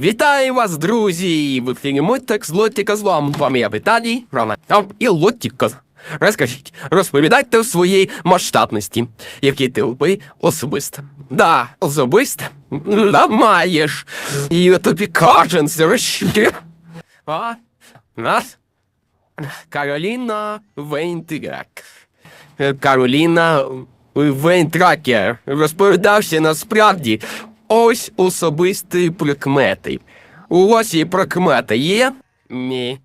Вітаю вас, друзі! В ефірі Мультик з Лотіка з вами. З вами я Віталій, Романов і Лотіка. Розкажіть, розповідайте в своїй масштабності, які ти ви особисто. Да, особисто. Да, маєш. І тобі кожен зрощує. А? Нас? Кароліна Вейнтрак. Кароліна Вейнтракер розповідався насправді ось особисті прикмети. У вас є прикмети є? Ні.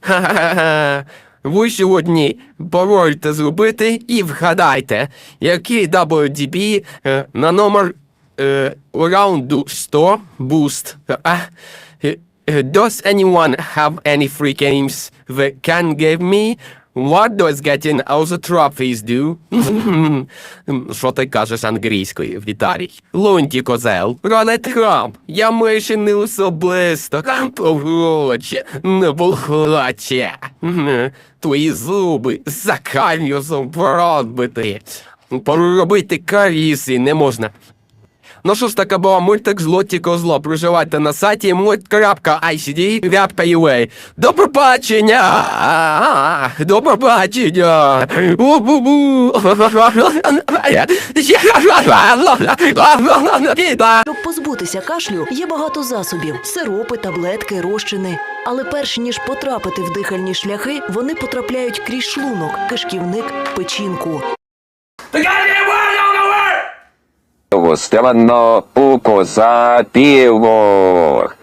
Ха-ха-ха. Ви сьогодні порольте зробити і вгадайте, який WDB е, на номер е, раунду 100 boost. Е, е, Does anyone have any free games that can give me? What does getting all the trophies do? Що ти кажеш англійською, Віталій? Лунті козел. Рональд Трамп. Я мише не особисто. Поволоче, не волоче. Твої зуби за кальюсом поробити. Поробити каріси не можна. Ну що ж таке була мультик злоті козло. Проживайте на сайті мульт.icd.ua. До побачення! До побачення! Щоб позбутися кашлю, є багато засобів: сиропи, таблетки, розчини. Але перш ніж потрапити в дихальні шляхи, вони потрапляють крізь шлунок, кишківник, печінку. Странно у коза білок. Ми